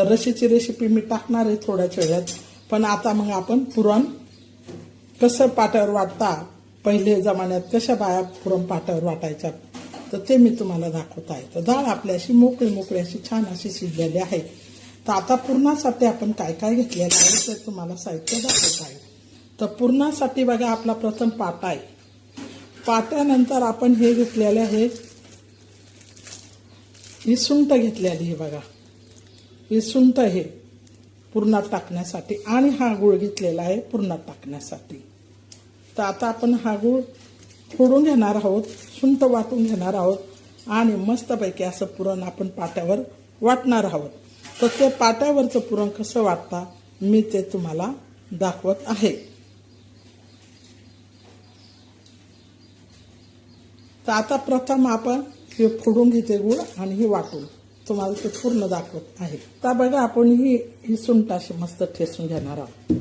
तर रशीची रेसिपी मी टाकणार आहे थोड्याच वेळात. पण आता मग आपण पुरण कसं पाट्यावर वाटता पहिले जमान्यात कशा बाया पुरण पाट्यावर वाटायच्या तर ते मी तुम्हाला दाखवत आहे. तर डाळ आपली अशी मोकळी मोकळी अशी छान अशी शिजलेली आहे. तर आता पुरणासाठी आपण काय काय घेतलेलं आहे ते तुम्हाला साहित्य दाखवत आहे. तर पुरणासाठी बघा आपला प्रथम पाटा आहे. पाट्यानंतर आपण हे घेतलेले आहे ही सुंट घेतलेली आहे बघा. ही सुंत हे पुरणात टाकण्यासाठी. आणि हा गुळ घेतलेला आहे पुरणात टाकण्यासाठी. तर आता आपण हा गुळ फोडून घेणार आहोत सुंत वाटून घेणार आहोत. आणि मस्तपैकी असं पुरण आपण पाट्यावर वाटणार आहोत. तर ते पाट्यावरचं पुरण कसं वाटता मी ते तुम्हाला दाखवत आहे. तर आता प्रथम आपण हे फोडून घेते गुळ आणि हे वाटून. तुम्हाला ते पूर्ण दाखवत आहे. आता बघा आपण ही ही सुंट अशी मस्त ठेसून घेणार आहोत.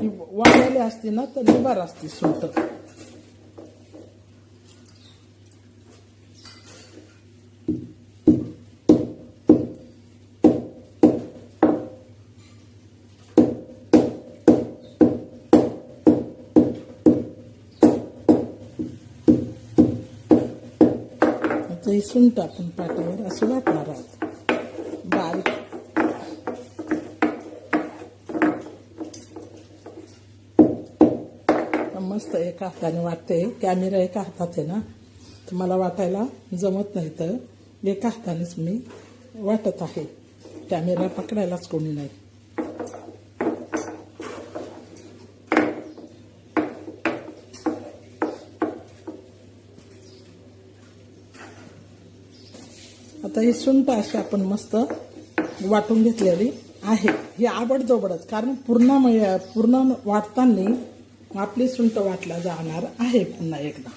ही वाढलेली असते ना तर निबार असते सुंट. आता हे सुंट आपण पाटावर असं वाटणार आहोत बारीक. मस्त एका हाताने वाटते. कॅमेरा एका हातात आहे ना. तर मला वाटायला जमत नाही तर एका हातानेच मी वाटत आहे. कॅमेरा पकडायलाच कोणी नाही. आता ही सुंट अशी आपण मस्त वाटून घेतलेली आहे. ही आवडजोबडच कारण पूर्ण पूर्ण वाटताना आपली सुंट वाटला जाणार आहे पुन्हा एकदा.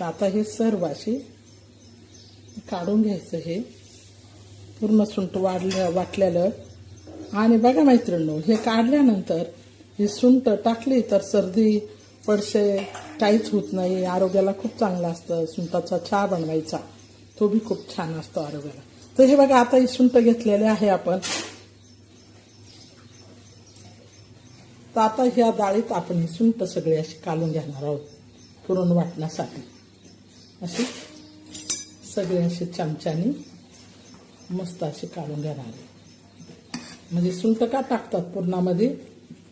तर आता हे सर्व अशी काढून घ्यायचं हे. पूर्ण सुंट वाढलं वाटलेलं. आणि बघा मैत्रिणी हे काढल्यानंतर ही सुंट टाकली तर सर्दी पडशे काहीच होत नाही. आरोग्याला खूप चांगलं असतं सुंटाचा चहा बनवायचा. तो बी खूप छान असतो आरोग्याला. तर हे बघा आता सुंट घेतलेले आहे आपण. तर आता ह्या डाळीत आपण ही सुंट सगळी अशी कालून घेणार आहोत पुरण वाटण्यासाठी. अशी सगळी अशी चमच्यानी मस्त अशी काढून घेणार आहे म्हणजे सुंट का टाकतात पुरणामध्ये?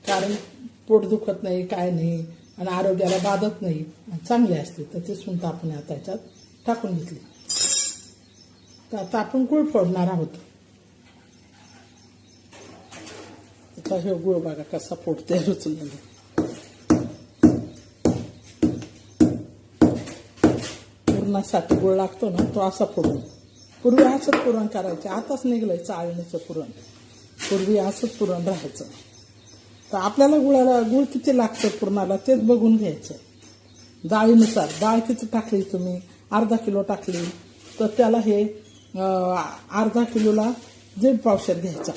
कारण पोट दुखत नाही काय नाही आणि आरोग्याला बाधत नाही. आणि चांगली असते तर ते सुंट आपण आता याच्यात टाकून घेतली. तर आता आपण गुळ फोडणार आहोत. आता हे गुळ बघा कसा फोडते रुचून. पुरणासाठी गुळ लागतो ना तो असा फोडून. पूर्वी असंच पुरण करायचे आताच निघलंय चाळणीचं पुरण. पूर्वी असंच पुरण राहायचं. तर आपल्याला गुळाला गुळ किती लागतं पुरणाला तेच बघून घ्यायचं. डाळीनुसार डाळ किती टाकली तुम्ही? अर्धा किलो टाकली तर त्याला हे अर्धा किलोला दीड पावशात घ्यायचा.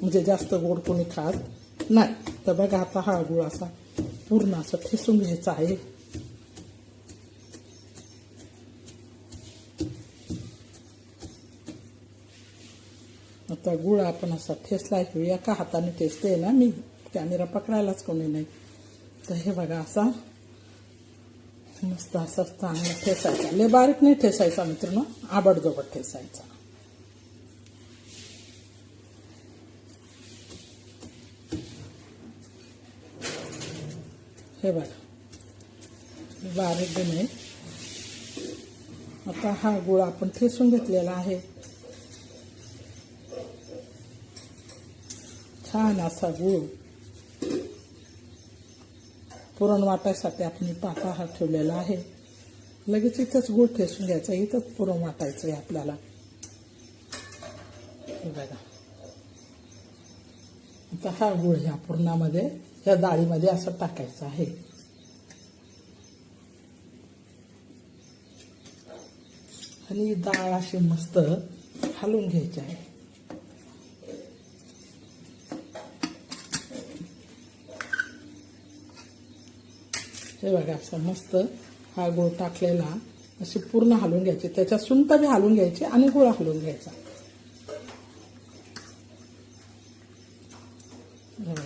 म्हणजे जास्त गोड कोणी खात नाही. तर बघा आता हा गुळ असा पूर्ण असं ठेसून घ्यायचा आहे. आता गुळ आपण असा ठेसला एका हाताने ठेसते ना मी कॅमेरा पकडायलाच कोणी नाही. तर हे बघा असा मस्त असा चांगला ठेसायचा. लय बारीक नाही ठेसायचा मित्रांनो आबडजोबड ठेसायचा. हे बघा. बारीक नाही. आता हा गुळ आपण ठेसून घेतलेला आहे. छान असा गुळ. पुरण वाटायसाठी आपण पाटा हा ठेवलेला आहे. लगेच इथंच गुळ ठेसून घ्यायचा इथंच पुरण वाटायचं आहे आपल्याला. बघा. आता हा गुळ ह्या पुरणामध्ये ह्या डाळीमध्ये असं टाकायचं आहे. आणि डाळ अशी मस्त हलवून घ्यायची आहे. हे बघा असं मस्त हा गुळ टाकलेला. अशी पूर्ण हलवून घ्यायची. त्याच्यात सुंट बी हलवून घ्यायची आणि गुळ हलवून घ्यायचा.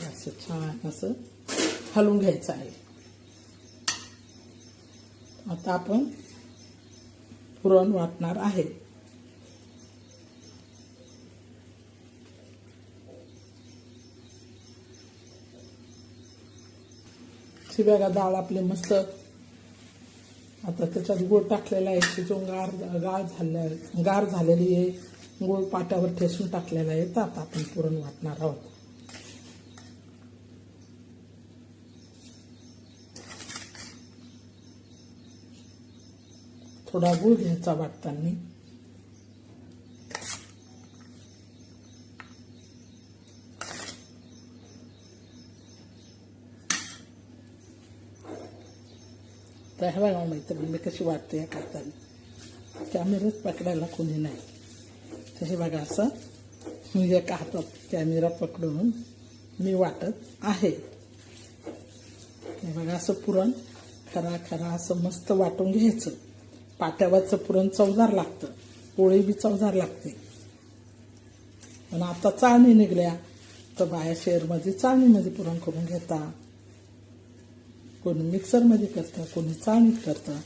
असं छान असं हलवून घ्यायचं आहे. आता आपण पुरण वाटणार आहे. शिव्यागा डाळ आपली मस्त. आता त्याच्यात गुळ टाकलेला आहे शिजून गार गाळ झाल्या गार झालेली आहे. गुळ पाट्यावर ठेसून टाकलेला आहे. तर आता आपण पुरण वाटणार आहोत. थोडा गुळ घ्यायचा वाटताना. तर हे बघा मी कशी वाटते या करताना कॅमेराच पकडायला कोणी नाही. तर हे बघा असं मी एका हातात कॅमेरा पकडून मी वाटत आहे. बघा असं पुरण खरा खरा असं मस्त वाटून घ्यायचं. पाट्यावरचं पुरण चवदार लागतं. पोळी बी चवदार लागते. पण आता चाळणी निघल्या तर बाया शेअरमध्ये चाळणीमध्ये पुरण करून घेता. कोणी मिक्सरमध्ये करतं कोणी चाळणीत करतं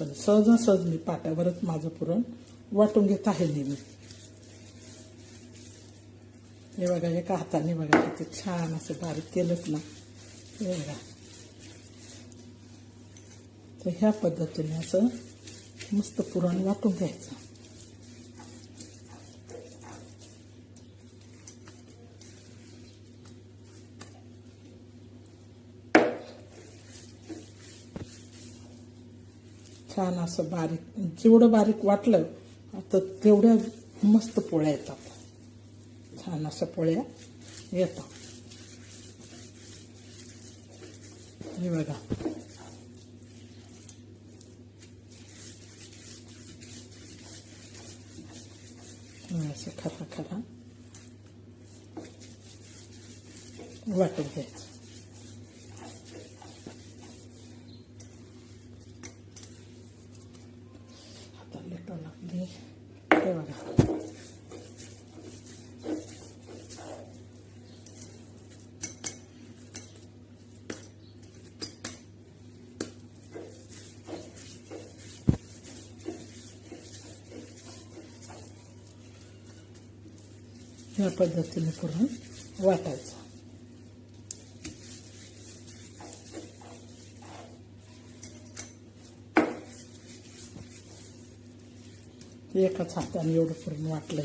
पण सहजासहज मी पाट्यावरच माझं पुरण वाटून घेत आहे नेहमी. हे बघा एका हाताने बघा किती छान असं बारीक केलंच ना. हे बघा. तर ह्या पद्धतीने असं मस्त पुरण वाटून घ्यायचं. छान असं बारीक जेवढं बारीक वाटलं तर तेवढ्या मस्त पोळ्या येतात. छान अशा पोळ्या येतात. हे बघा. असं खरा खरा वाटून घ्यायचं हाताला लेटो लागली हे बघा या पद्धतीने पूर्ण वाटायचं. एकाच हाताने एवढं पूर्ण वाटलंय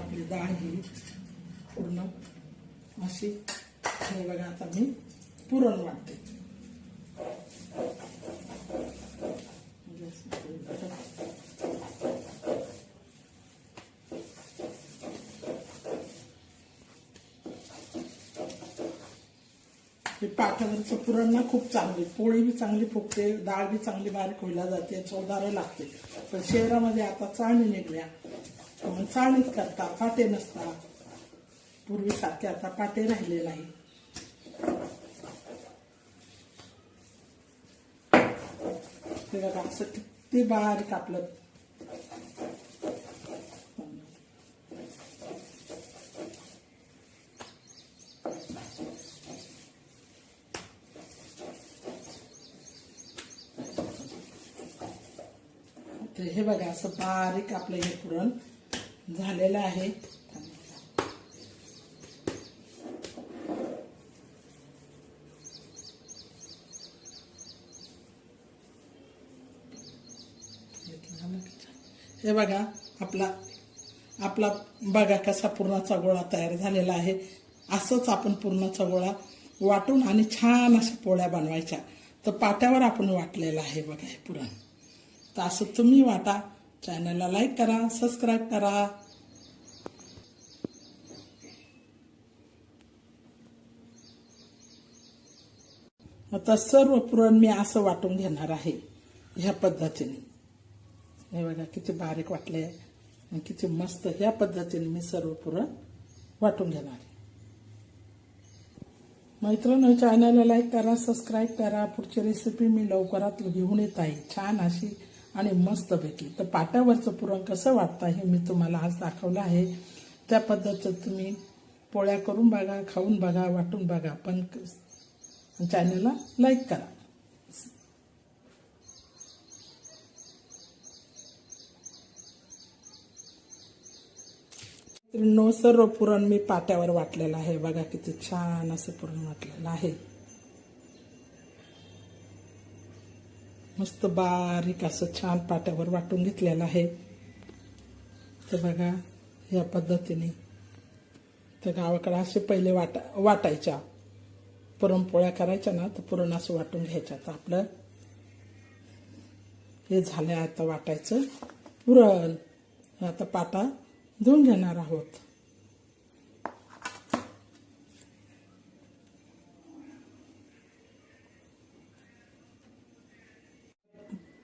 आपली डाळ ही पूर्ण अशी हे बघा आता मी पुरण वाटते हे पाठावरचं पुरण ना खूप चांगली पोळी बी चांगली फुगते डाळ बी चांगली बारीक व्हायला जाते चौदार लागते. पण शहरामध्ये आता चाळणी निघल्या. पण चाळणीत करता पाटे नसता. पूर्वीसारखे आता पाटे राहिले नाही ते बघा असं किती बारीक आपलं. हे बघा असं बारीक आपलं हे पुरण. झालेलं आहे. हे बघा आपला आपला बघा कसा पूर्णचा गोळा तयार झालेला आहे. असंच आपण पूर्णचा गोळा वाटून आणि छान अशा पोळ्या बनवायच्या. तर पाट्यावर आपण वाटलेलं आहे बघा हे पुरण. तर असं तुम्ही वाटा. चॅनलला लाईक करा सबस्क्राईब करा. आता सर्व पुरण मी असं वाटून घेणार आहे ह्या पद्धतीने. हे बघा किती बारीक वाटले आणि किती मस्त ह्या पद्धतीने मी सर्व पुरण वाटून घेणार आहे. मैत्रिणी चॅनलला लाईक करा सबस्क्राईब करा. पुढची रेसिपी मी लवकरात घेऊन येत आहे. छान अशी आणि मस्तपैकी. तर पाट्यावरचं पुरण कसं वाटतं हे मी तुम्हाला आज दाखवलं आहे. त्या पद्धतीचं तुम्ही पोळ्या करून बघा खाऊन बघा वाटून बघा. पण चॅनलला लाईक करा. नो सर्व पुरण मी पाट्यावर वाटलेलं आहे. बघा किती छान असं पुरण वाटलेलं आहे. मस्त बारीक असं छान पाट्यावर वाटून घेतलेलं आहे. तर बघा या पद्धतीने तर गावाकडे असे पहिले वाटा वाटायच्या. पुरणपोळ्या करायच्या ना तर पुरण असं वाटून घ्यायच्या. तर आपलं हे झालं आता वाटायचं पुरण. आता पाटा धुवून घेणार आहोत.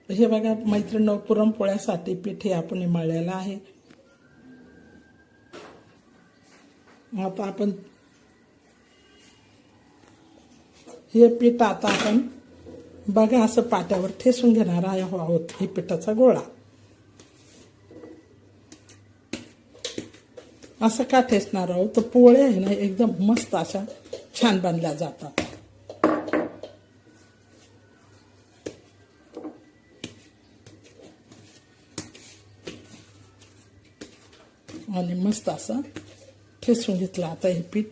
हे बघा मैत्रीण पुरणपोळ्यासाठी पीठ हे आपण मळलेलं आहे. आता आपण हे पीठ आता आपण बघा असं पाट्यावर ठेसून घेणार आहोत हे पिठाचा गोळा. असं का ठेसणार आहोत? तर पोळ्या आहे ना एकदम मस्त अशा छान बनल्या जातात. आणि मस्त असं ठेसून घेतलं आता हे पीठ.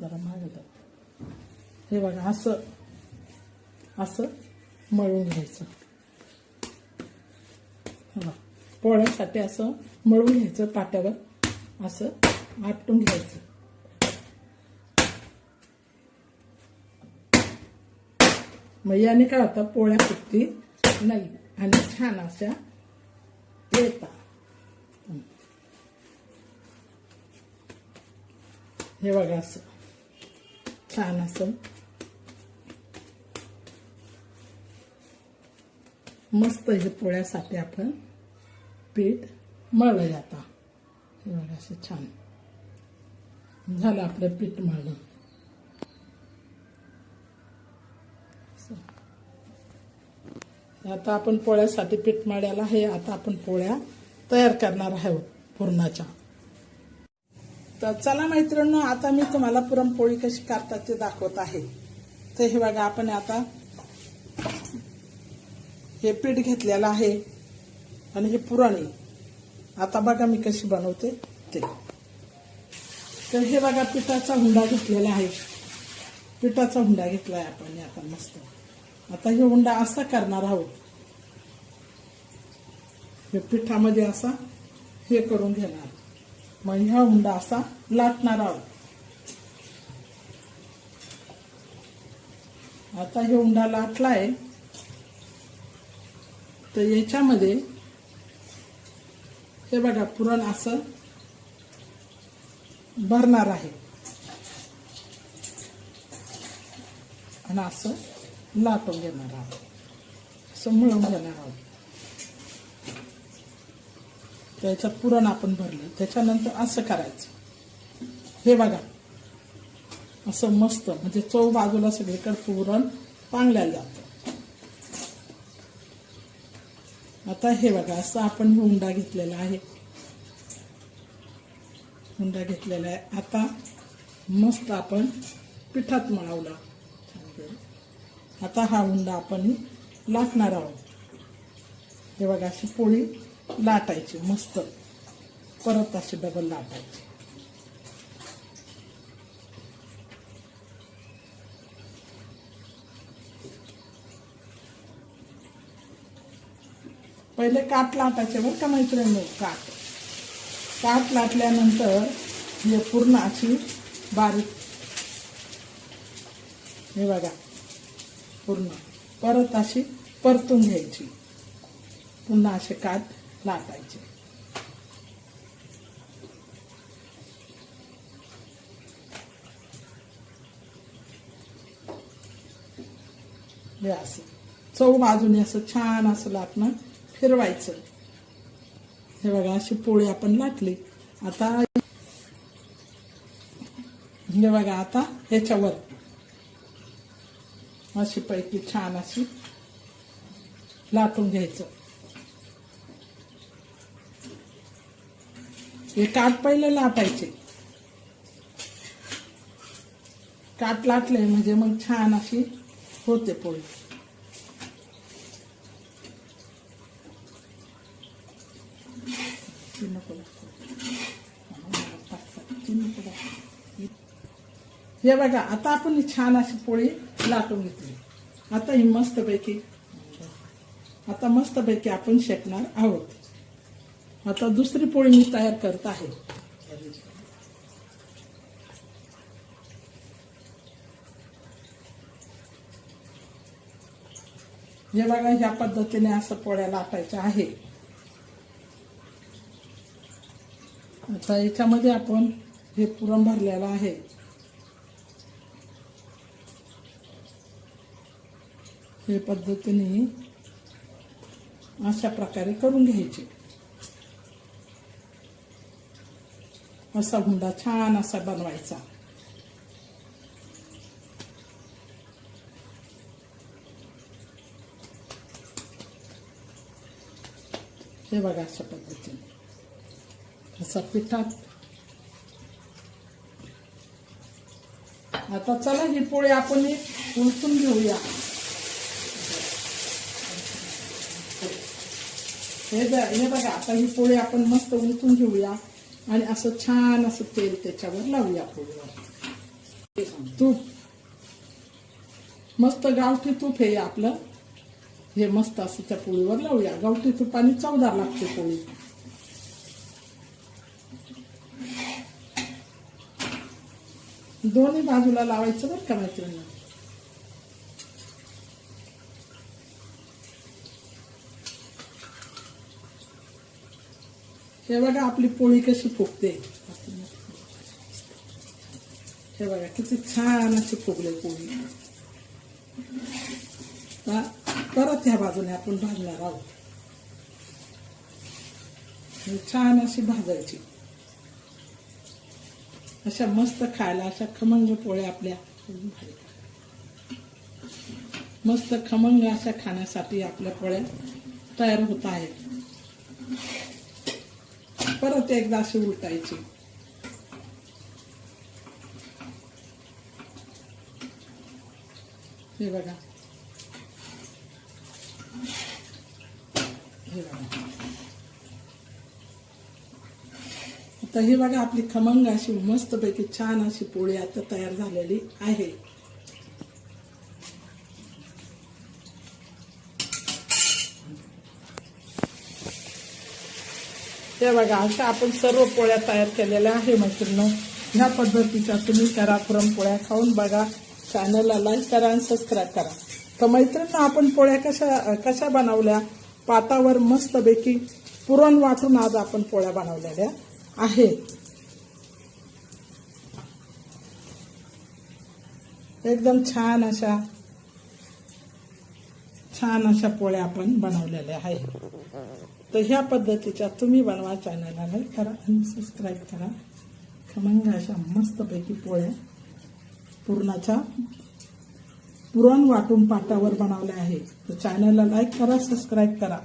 जरा मागे जा. हे बघा असं असं मळून घ्यायचं. हा पोळ्यासाठी असं मळून घ्यायचं पाट्यावर असं आपटून घ्यायचं. मग याने काय होतं पोळ्या फुटती नाही आणि छान अशा येता हे बघा असं. छान असं. मस्त हे पोळ्यासाठी आपण पीठ मळलं जाता. हे बघा असं छान. झालं आपलं पीठ मळलं असं. आता आपण पोळ्यासाठी पीठ मळ्याला आहे. आता आपण पोळ्या तयार करणार आहोत पुरणाच्या. तर चला मैत्रिणी आता मी तुम्हाला पुरणपोळी कशी करतात ते दाखवत आहे. तर हे बघा आपण आता हे पीठ घेतलेलं आहे आणि हे पुरण. आता बघा मी कशी बनवते ते. तर हे बघा पिठाचा हुंडा घेतलेला आहे. पिठाचा हुंडा घेतला आहे आपण आता मस्त. आता हे हुंडा असा करणार आहोत. हे पिठामध्ये असा हे करून घेणार. मग ह्या हुंडा असा लाटणार आहोत. आता हे हुंडा लाटलाय. तर याच्यामध्ये हे बघा पुरण असं भरणार आहे. आणि असं लाटून घेणार आहोत असं मिळून घेणार आहोत त्याच्यात पुरण आपण भरलं. त्याच्यानंतर असं करायचं. हे बघा. असं मस्त म्हणजे चव बाजूला सगळीकडे पुरण पांगल्या जातं. आता हे बघा असं आपण हुंडा घेतलेला आहे. हुंडा घेतलेला आहे. आता मस्त आपण पिठात मळवला. आता हा उंडा आपण लाटणार आहोत. हे बघा अशी पोळी लाटायची मस्त. परत अशी डबल लाटायची. पहिले काठ लाटायचे बरं का मैत्रिणी? काठ. काठ लाटल्यानंतर हे पूर्ण अशी बारीक हे बघा. पूर्ण. परत अशी परतून घ्यायची. पुन्हा असे कात लाटायचे. हे असं. चव बाजूने असं छान असं लाटणं फिरवायचं. हे बघा अशी पोळी आपण लाटली. आता हे बघा आता ह्याच्यावर अशी पैकी छान अशी लाटून घ्यायचं. हे काठ पहिले लाटायचे. काठ लाटले म्हणजे मग छान अशी होते पोळी. हे बघा आता आपण छान अशी पोळी लाटून घेतली. आता ही मस्तपैकी आता मस्तपैकी आपण शेकणार आहोत. आता दुसरी पोळी मी तयार करत आहे. हे बघा ह्या पद्धतीने असं पोळ्या लाटायच्या आहे. आता याच्यामध्ये आपण हे पुरण भरलेलं आहे. हे पद्धतीने अशा प्रकारे करून घ्यायचे. असा हुंडा छान असा बनवायचा. हे बघा अशा पद्धतीने. असा पिठात. आता चला ही पोळी आपण एक उलटून घेऊया. हे ब- हे बघा आता ही पोळी आपण मस्त उलटून घेऊया आणि असं छान असं तेल त्याच्यावर लावूया पोळीवर तूप. मस्त गावठी तूप हे आपलं. हे मस्त असं त्या पोळीवर लावूया. गावठी तुपाने चवदार लागते पोळी. दोन्ही बाजूला लावायचं बरं का मैत्रिणी? हे बघा आपली पोळी कशी फुगते. हे बघा किती छान अशी फुगले पोळी. परत ह्या बाजूने आपण भाजणार आहोत. छान अशी भाजायची. अशा मस्त खायला अशा खमंग पोळ्या आपल्या मस्त खमंग अशा खाण्यासाठी आपल्या पोळ्या तयार होत आहेत. परत एकदा अशी उलटायची हे बघा हे बघा आता हे बघा आपली खमंग अशी मस्तपैकी छान अशी पोळी आता तयार झालेली आहे हे बघा अशा आपण सर्व पोळ्या तयार केलेल्या आहे मैत्रिणी ह्या पद्धतीच्या तुम्ही करा पुरणपोळ्या खाऊन बघा. चॅनलला लाईक करा आणि सबस्क्राईब करा. तर मैत्रिणी आपण पोळ्या कशा कशा बनवल्या? पातावर मस्तपैकी पुरण वाटून आज आपण पोळ्या बनवलेल्या आहेत. एकदम छान अशा छान अशा पोळ्या आपण बनवलेल्या आहेत. तर ह्या पद्धतीच्या तुम्ही बनवा चॅनलला लाईक करा आणि सबस्क्राईब करा. खमंग अशा मस्तपैकी पोळ्या पुरणाच्या पुरण वाटून पाटावर बनवल्या आहेत. तर चॅनलला लाईक करा सबस्क्राईब करा.